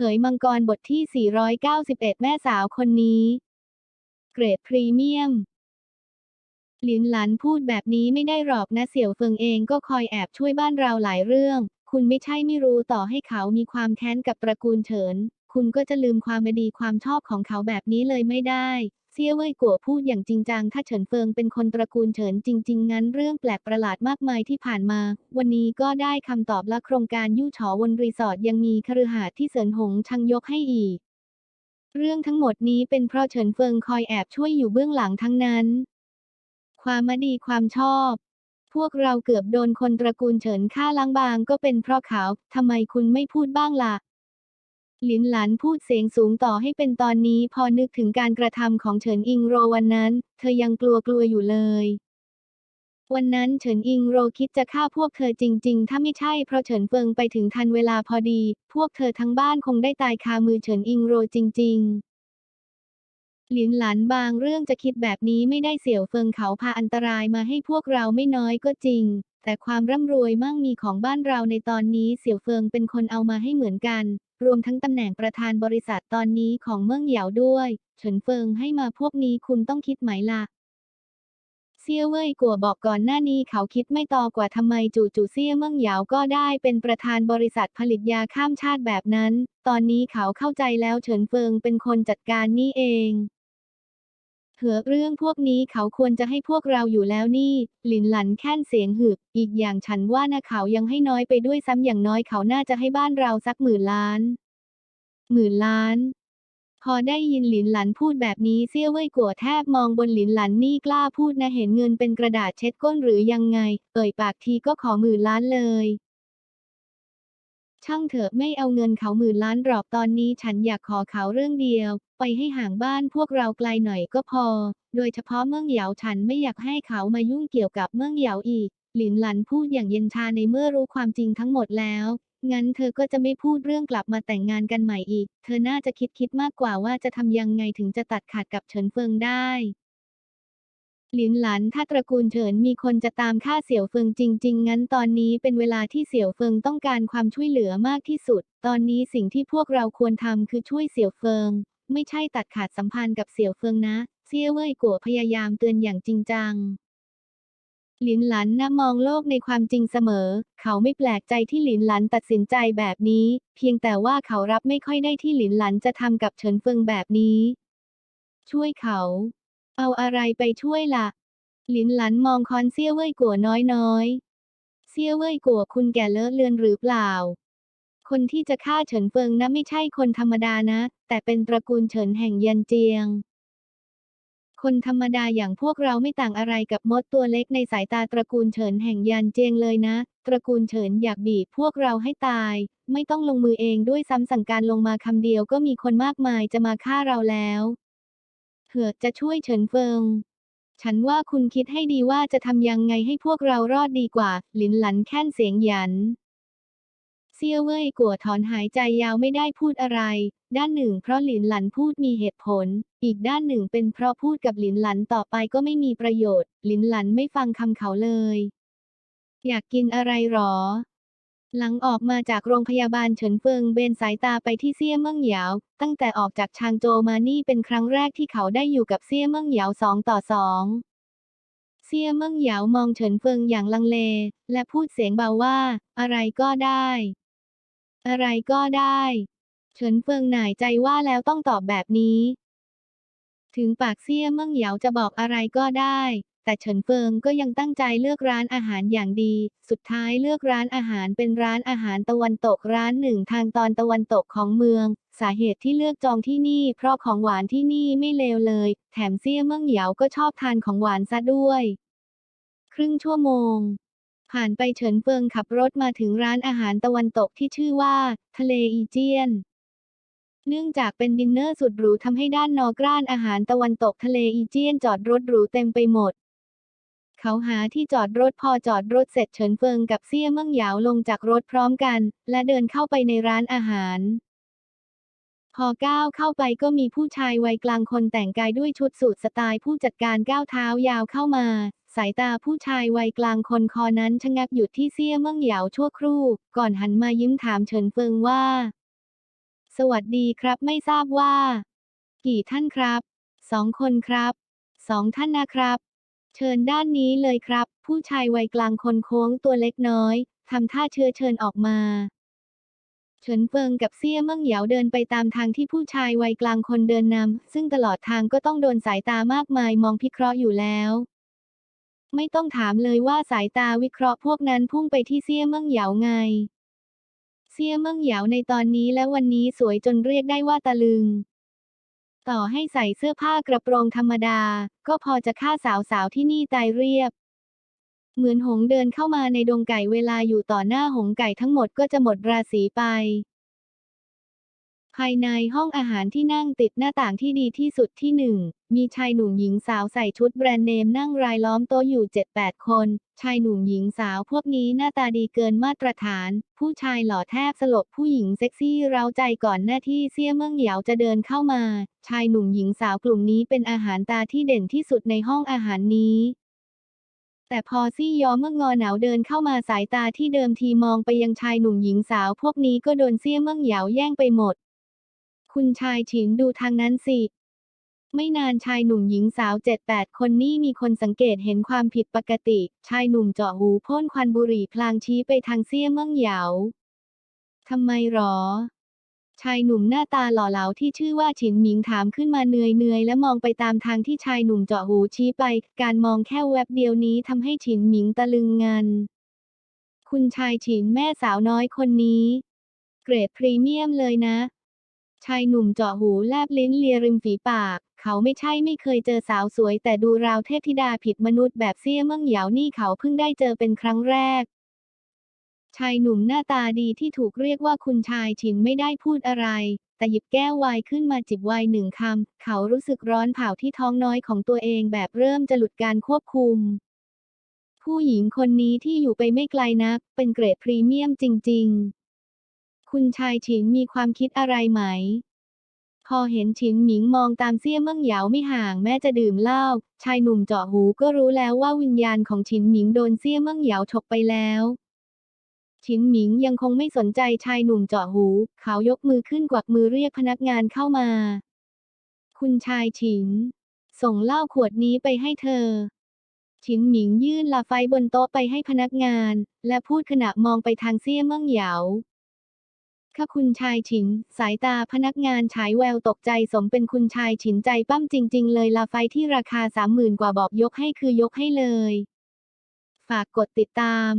เขยมังกรบทที่ 491 แม่สาวคนนี้ เกรดพรีเมียม หลินหลันพูดแบบนี้ไม่ได้หรอกนะเสี่ยวเฟิงเองก็คอยแอบช่วยบ้านเราหลายเรื่อง คุณไม่ใช่ไม่รู้ต่อให้เขามีความแค้นกับตระกูลเฉิน คุณก็จะลืมความไม่ดีความชอบของเขาแบบนี้เลยไม่ได้ เซี่ยเว่ยกัวพูดอย่างจริงจังถ้าเฉินเฟิงเป็นคนตระกูลเฉินจริง ๆ งั้นเรื่องแปลกประหลาดมากมายที่ผ่านมา วันนี้ก็ได้คำตอบและโครงการยู่ฉอวนรีสอร์ทยังมีคฤหาสน์ที่เสินหงชังยกให้อีก เรื่องทั้งหมดนี้เป็นเพราะเฉินเฟิงคอยแอบช่วยอยู่เบื้องหลังทั้งนั้น ความมดีความชอบ พวกเราเกือบโดนคนตระกูลเฉินฆ่าล้างบางก็เป็นเพราะเขาทำไมคุณไม่พูดบ้างล่ะ หลินหลานพูดเสียงสูงต่อให้เป็นตอนนี้พอนึกถึงการกระทำของเฉินอิงโรวันนั้น เธอยังกลัวกลัวอยู่เลย วันนั้นเฉินอิงโรคิดจะฆ่าพวกเธอจริง ๆ ถ้าไม่ใช่เพราะเฉินเฟิงไปถึงทันเวลาพอดี พวกเธอทั้งบ้านคงได้ตายคามือเฉินอิงโรจริง ๆหลินหลานบางเรื่องจะคิดแบบนี้ไม่ได้เสี่ยวเฟิงเขาพาอันตรายมาให้พวกเราไม่น้อยก็จริง แต่ความร่ำรวยมั่งมีของบ้านเราในตอนนี้เสี่ยวเฟิงเป็นคนเอามาให้เหมือนกัน รวมทั้งตำแหน่งประธานบริษัทตอนนี้ของเมืองเหยาด้วย เฉินเฟิงให้มาพวกนี้คุณต้องคิดไหมล่ะเซี่ยเว่ยกัวบอกก่อนหน้านี้เขาคิดไม่ต่อกว่าทำไมจู่ๆเซี่ยเมืองเหยาก็ได้เป็นประธานบริษัทผลิตยาข้ามชาติแบบนั้น ตอนนี้เขาเข้าใจแล้วเฉินเฟิงเป็นคนจัดการนี่เอง เถือเรื่องพวกนี้เขาควรจะให้พวกเราอยู่แล้วนี่ หลินหลันแค่นเสียงหึก อีกอย่างฉันว่านะเขายังให้น้อยไปด้วยซ้ำอย่างน้อยเขาน่าจะให้บ้านเราสักหมื่นล้าน หมื่นล้าน พอได้ยินหลินหลันพูดแบบนี้เซี่ยวเว่ยกัวแทบมองบนหลินหลันนี่กล้าพูดนะเห็นเงินเป็นกระดาษเช็ดก้นหรือยังไง เอ่ยปากทีก็ขอหมื่นล้านเลย ช่างเถอะไม่เอาเงินเขาหมื่นล้านหรอกตอนนี้ฉันอยากขอเขาเรื่องเดียว ไปให้ห่างบ้านพวกเราไกลหน่อยก็พอ โดยเฉพาะเมืองเหยาฉันไม่อยากให้เขามายุ่งเกี่ยวกับเมืองเหยาอีก หลินหลันพูดอย่างเย็นชาในเมื่อรู้ความจริงทั้งหมดแล้วงั้นเธอก็จะไม่พูดเรื่องกลับมาแต่งงานกันใหม่อีก เธอน่าจะคิดคิดมากกว่าว่าจะทำยังไงถึงจะตัดขาดกับเฉินเฟิงได้ หลินหลันถ้าตระกูลเฉินมีคนจะตามฆ่าเสี่ยวเฟิงจริง ๆ งั้นตอนนี้เป็นเวลาที่เสี่ยวเฟิงต้องการความช่วยเหลือมากที่สุด ตอนนี้สิ่งที่พวกเราควรทำคือช่วยเสี่ยวเฟิง ไม่ใช่ตัดขาดสัมพันธ์กับเสี่ยวเฟิงนะ เซี่ยเว่ยกัวพยายามเตือนอย่างจริงจังหลินหลันนะมองโลกในความจริงเสมอ เขาไม่แปลกใจที่หลินหลันตัดสินใจแบบนี้ เพียงแต่ว่าเขารับไม่ค่อยได้ที่หลินหลันจะทำกับเฉินเฟิงแบบนี้ ช่วยเขา เอาอะไรไปช่วยล่ะ หลินหลันมองคอนเซี่ยเว่ยกัวน้อยๆเซี่ยเว่ยกัวคุณแก่เลอะเลือนหรือเปล่า คนที่จะฆ่าเฉินเฟิงนะไม่ใช่คนธรรมดานะ แต่เป็นตระกูลเฉินแห่งยันเจียง คนธรรมดาอย่างพวกเราไม่ต่างอะไรกับมดตัวเล็กในสายตาตระกูลเฉินแห่งยันเจียงเลยนะ ตระกูลเฉินอยากบีบพวกเราให้ตาย ไม่ต้องลงมือเองด้วยซ้ำสั่งการลงมาคำเดียวก็มีคนมากมายจะมาฆ่าเราแล้ว เหือจะช่วยเฉินเฟิง ฉันว่าคุณคิดให้ดีว่าจะทำยังไงให้พวกเรารอดดีกว่า หลินหลันแค่นเสียงหยันเซี่ยเว่ยกัวถอนหายใจยาวไม่ได้พูดอะไร ด้านหนึ่งเพราะหลินหลันพูดมีเหตุผล อีกด้านหนึ่งเป็นเพราะพูดกับหลินหลันต่อไปก็ไม่มีประโยชน์ หลินหลันไม่ฟังคำเขาเลย อยากกินอะไรหรอ หลังออกมาจากโรงพยาบาลเฉินเฟิงเบนสายตาไปที่เซี่ยเมิ่งเหยาตั้งแต่ออกจากชางโจวมานี่เป็นครั้งแรกที่เขาได้อยู่กับเซี่ยเมิ่งเหยาสองต่อสองเซี่ยเมิ่งเหยามองเฉินเฟิงอย่างลังเล และพูดเสียงเบาว่า อะไรก็ได้ อะไรก็ได้ เฉินเฟิงหน่ายใจว่าแล้วต้องตอบแบบนี้ ถึงปากเซี่ยเมิ่งเหยาจะบอกอะไรก็ได้ แต่เฉินเฟิงก็ยังตั้งใจเลือกร้านอาหารอย่างดี สุดท้ายเลือกร้านอาหารเป็นร้านอาหารตะวันตกร้านหนึ่งทางตอนตะวันตกของเมือง สาเหตุที่เลือกจองที่นี่ เพราะของหวานที่นี่ไม่เลวเลย แถมเซี่ยเมิ่งเหยาก็ชอบทานของหวานซะด้วย ครึ่งชั่วโมงผ่านไปเฉินเฟิงขับรถมาถึงร้านอาหารตะวันตกที่ชื่อว่า ทะเลอีเจียน เนื่องจากเป็นดินเนอร์สุดหรูทำให้ด้านนอกร้านอาหารตะวันตกทะเลอีเจียนจอดรถหรูเต็มไปหมด เขาหาที่จอดรถพอจอดรถเสร็จเฉินเฟิงกับเซี่ยเมิ่งเหยาลงจากรถพร้อมกัน และเดินเข้าไปในร้านอาหาร พอก้าวเข้าไปก็มีผู้ชายวัยกลางคนแต่งกายด้วยชุดสูทสไตล์ผู้จัดการก้าวเท้ายาวเข้ามา สายตาผู้ชายวัยกลางคนคอนั้นชะงักหยุดที่เซี่ยเมิ่งเหยาชั่วครู่ ก่อนหันมายิ้มถามเฉินเฟิงว่า สวัสดีครับไม่ทราบว่า กี่ท่านครับสองคนครับสองท่านนะครับ เชิญด้านนี้เลยครับ ผู้ชายวัยกลางคนโค้งตัวเล็กน้อยทำท่าเชื้อเชิญออกมาเฉินเฟิงกับเซี่ยเมิ่งเหยาเดินไปตามทางที่ผู้ชายวัยกลางคนเดินนำซึ่งตลอดทางก็ต้องโดนสายตามากมายมองพิเคราะห์อยู่แล้ว ไม่ต้องถามเลยว่าสายตาวิเคราะห์พวกนั้นพุ่งไปที่เซี่ยเมิ่งเหยาไง เซี่ยเมิ่งเหยาในตอนนี้และวันนี้สวยจนเรียกได้ว่าตะลึง ต่อให้ใส่เสื้อผ้ากระโปรงธรรมดา ก็พอจะฆ่าสาวๆที่นี่ตายเรียบ เหมือนหงเดินเข้ามาในดงไก่เวลาอยู่ต่อหน้าหงไก่ทั้งหมดก็จะหมดราศีไป ภายในห้องอาหารที่นั่งติดหน้าต่างที่ดีที่สุดที่หนึ่ง มีชายหนุ่มหญิงสาวใส่ชุดแบรนด์เนมนั่งรายล้อมโต๊ะอยู่ 7-8 คน ชายหนุ่มหญิงสาวพวกนี้หน้าตาดีเกินมาตรฐาน ผู้ชายหล่อแทบสลบผู้หญิงเซ็กซี่เร้าใจก่อนหน้าที่เซี่ยเมิ่งเหยาจะเดินเข้ามา ชายหนุ่มหญิงสาวกลุ่มนี้เป็นอาหารตาที่เด่นที่สุดในห้องอาหารนี้แต่พอซี่ยอเมื่องอหนาวเดินเข้ามาสายตาที่เดิมทีมองไปยังชายหนุ่มหญิงสาวพวกนี้ก็โดนเซี่ยเมิ่งเหยาแย่งไปหมด คุณชายฉินดูทางนั้นสิ ไม่นานชายหนุ่มหญิงสาวเจ็ดแปดคนนี่มีคนสังเกตเห็นความผิดปกติ ชายหนุ่มเจาะหูพ่นควันบุหรี่พลางชี้ไปทางเซี่ยเมิ่งเหยาทำไมหรอ ชายหนุ่มหน้าตาหล่อเหลาที่ชื่อว่าฉินหมิงถามขึ้นมาเนื่อยเนื่อยๆและมองไปตามทางที่ชายหนุ่มเจาะหูชี้ไป การมองแค่แวบเดียวนี้ทำให้ฉินหมิงตะลึงงัน คุณชายฉินแม่สาวน้อยคนนี้ เกรดพรีเมียมเลยนะ ชายหนุ่มเจาะหูแลบลิ้นเลียริมฝีปาก เขาไม่ใช่ไม่เคยเจอสาวสวย แต่ดูราวเทพธิดาผิดมนุษย์แบบเซี่ยเมิ่งเหยานี่เขาเพิ่งได้เจอเป็นครั้งแรก ชายหนุ่มหน้าตาดีที่ถูกเรียกว่าคุณชายฉินไม่ได้พูดอะไร แต่หยิบแก้วไวน์ขึ้นมาจิบไวน์หนึ่งคำ เขารู้สึกร้อนเผาที่ท้องน้อยของตัวเองแบบเริ่มจะหลุดการควบคุม ผู้หญิงคนนี้ที่อยู่ไปไม่ไกลนัก เป็นเกรดพรีเมียมจริง ๆ คุณชายฉินมีความคิดอะไรไหม พอเห็นฉินหมิงมองตามเซี่ยเมิ่งเหยาไม่ห่างแม้จะดื่มเหล้า ชายหนุ่มเจาะหูก็รู้แล้วว่าวิญญาณของฉินหมิงโดนเซี่ยเมิ่งเหยาฉกไปแล้วฉินหมิงยังคงไม่สนใจชายหนุ่มเจาะหู เขายกมือขึ้นกวักมือเรียกพนักงานเข้ามา คุณชายฉิน ส่งเหล้าขวดนี้ไปให้เธอ ฉินหมิงยื่นลาไฟบนโต๊ะไปให้พนักงาน และพูดขณะมองไปทางเซี่ยเมิ่งเหยา คะคุณชายฉิน สายตาพนักงานฉายแววตกใจสมเป็นคุณชายฉินใจปั้มจริง ๆ เลยลาไฟที่ราคาสามหมื่นกว่าบอกยกให้คือยกให้เลย ฝากกดติดตาม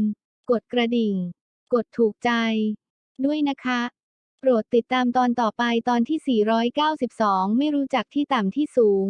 กดกระดิ่ง กดถูกใจ ด้วยนะคะ โปรดติดตามตอนต่อไปตอนที่ 492 ไม่รู้จักที่ต่ำที่สูง